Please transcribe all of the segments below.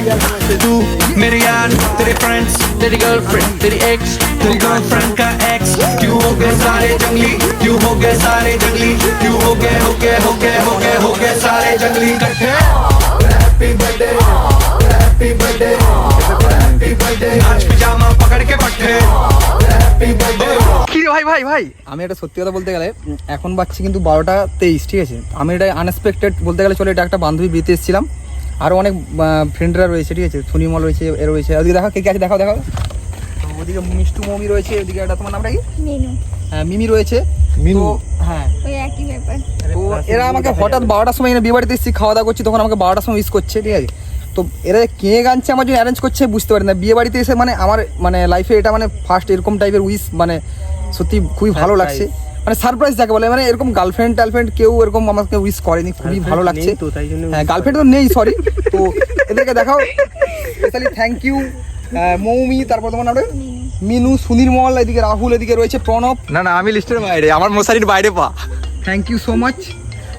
तू मेरी यार तेरे फ्रेंड्स तेरी गर्लफ्रेंड तेरी एक्स तेरी गर्लफ्रेंड का एक्स क्यों हो गए सारे जंगली क्यों हो गए सारे जंगली क्यों हो गए हो गए हो गए हो गए हो गए सारे जंगली इकट्ठे नाच पिजामा पकड़ के पट्टे কি রে ভাই ভাই ভাই আমি এটা সত্যি কথা বলতে গেলে উম, এখন বাচ্চি কিন্তু বারোটা তেইশ ঠিক আছে আমি এটা আনএক্সপেক্টেড বলতে গেলে চলে এটা একটা বান্ধবী বিয়েতে এসেছিলাম আরও অনেক ফ্রেন্ডরা রয়েছে ঠিক আছে? সুনিমল রয়েছে এ রয়েছে। ওদিকে দেখো কে কে আছে? দেখাও দেখাও। তো ওদিকে মিষ্টু মমি রয়েছে ওদিকে একটা তোমার নামটা কি? মেনু। হ্যাঁ, মিমি রয়েছে। মিনু। হ্যাঁ। ওই একই ব্যাপার। তো এরা আমাকে হঠাৎ বারোটার সময় এনে বিয়ে বাড়িতে এসেছি খাওয়া দাওয়া করছি তখন আমাকে বারোটার সময় উইস করছে ঠিক আছে? তো এরা কে গানছে আমার জন্য অ্যারেঞ্জ করছে বুঝতে পারি না। বিয়ে বাড়িতে এসে মানে আমার মানে লাইফে এটা মানে ফার্স্ট এরকম টাইপের উইস মানে সত্যি খুবই ভালো লাগছে। মানে সারপ্রাইজ যাকে বলে মানে এরকম গার্লফ্রেন্ড টার্লফ্রেন্ড কেউ এরকম আমাকে উইস করেনি খুবই ভালো লাগছে। তো, তাই জন্য হ্যাঁ গার্লফ্রেন্ড তো নেই সরি তো এদেরকে দেখাও। স্পেশালি থ্যাংক ইউ মৌমি তারপর তোমার নাম মিনু সুনির্মল এদিকে রাহুল এদিকে রয়েছে প্রণব। না না আমি লিস্টের বাইরে আমার মশারির বাইরে পা। Thank you so much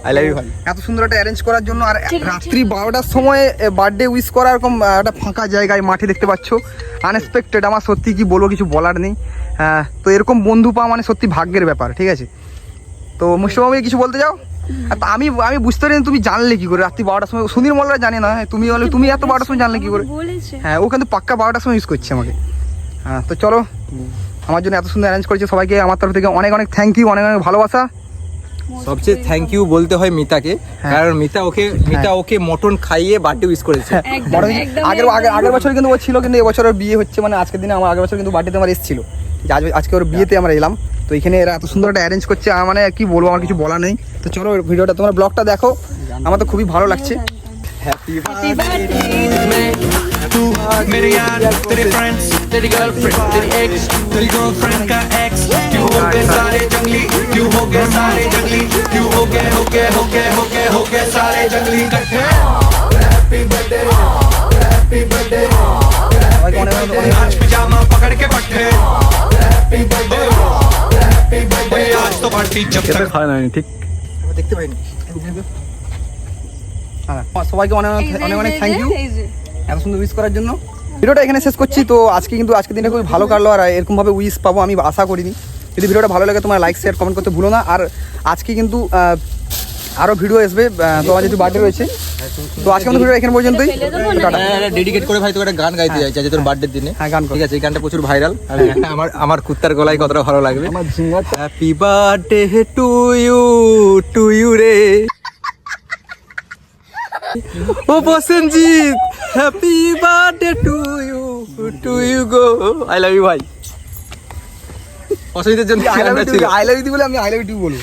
I love you ভাই। এত সুন্দর একটা অ্যারেঞ্জ করার জন্য আর রাত্রি বারোটার সময় বার্থডে উইশ করা এরকম একটা ফাঁকা জায়গায় মাঠে দেখতে পাচ্ছ। আনএক্সপেক্টেড আমার সত্যি কি বলব কিছু বলার নেই। হ্যাঁ, তো এরকম বন্ধু পাওয়া মানে সত্যি ভাগ্যের ব্যাপার ঠিক আছে? তো মুষ্টবাবু কিছু বলতে যাও তা আমি আমি বুঝতে পারিনি তুমি জানলে কি করে? রাত্রি বারোটার সময় সুনীল মোল্লা জানে না হ্যাঁ, তুমি বলে তুমি এত বারোটার সময় জানলে কি করে? হ্যাঁ ও কিন্তু পাক্কা বারোটার সময় ইউজ করছে আমাকে। হ্যাঁ তো চলো আমার জন্য এত সুন্দর অ্যারেঞ্জ করেছে সবাইকে আমার তরফ থেকে অনেক অনেক থ্যাংক ইউ অনেক অনেক ভালোবাসা। সবচেয়ে থ্যাংক ইউ বলতে হয় মিতাকে। হ্যাঁ। কারণ মিতা ওকে মিতা ওকে মটন খাইয়ে বার্থডে উইশ করেছে। একদম, আগের আগের বছর কিন্তু ও ছিল কিন্তু এবছর ওর বিয়ে হচ্ছে মানে আজকের দিনে আমার আগের বছর কিন্তু বার্থডে আমার এসেছিল। আজ আজকে ওর বিয়েতে আমরা এলাম। তো এখানে এরা এত সুন্দর একটা অ্যারেঞ্জ করছে আমার মানে কি বলব আমার কিছু বলা নেই। তো চলো ভিডিওটা তোমার ব্লগটা দেখো। আমার তো খুবই ভালো লাগছে। हैप्पी बर्थडे तू मेरे यार तेरे फ्रेंड्स तेरी गर्लफ्रेंड तेरी एक्स तेरी गर्लफ्रेंड का एक्स क्यों हो गए सारे जंगली क्यों हो गए सारे जंगली क्यों हो गए हो गए हो गए हो गए हो गए सारे जंगली इकट्ठे हैप्पी बर्थडे हैप्पी बर्थडे नाच पजामा पकड़ के पट्टे हैप्पी बर्थडे हैप्पी बर्थडे आज तो पार्टी जब तक। खाना नहीं ठीक। देखते भाई। সবাইকে অনেক অনেক থ্যাংক ইউ এত সুন্দর উইশ করার জন্য। ভিডিওটা এখানে শেষ করছি তো আজকে কিন্তু আজকের দিনটা খুবই ভালো কাটলো আর এরকমভাবে উইশ পাবো আমি আশা করিনি। যদি ভিডিওটা ভালো লাগে তোমার লাইক শেয়ার কমেন্ট করতে ভুলো না। আর আজকে কিন্তু আহ, আরও ভিডিও আসবে তোমার যেহেতু বার্থডে রয়েছে। তো আজকে আমাদের ভিডিও এখানে পর্যন্তই। ফেলে দেবো না? টাটা। ডেডিকেট করে ভাই তোকে একটা গান গাইতে চাইছে তোর বার্থডের দিনে। হ্যাঁ, গান। ঠিক আছে এই গানটা প্রচুর ভাইরাল আমার আমার কুত্তার গলায় কতটা ভালো লাগবে। আমার happy birthday to you to you রে। ও Prosenjit happy birthday to you to you go I love you ভাই অসুবিধার জন্য I love you I love you বলে আমি আই লাভ ইউ বলব।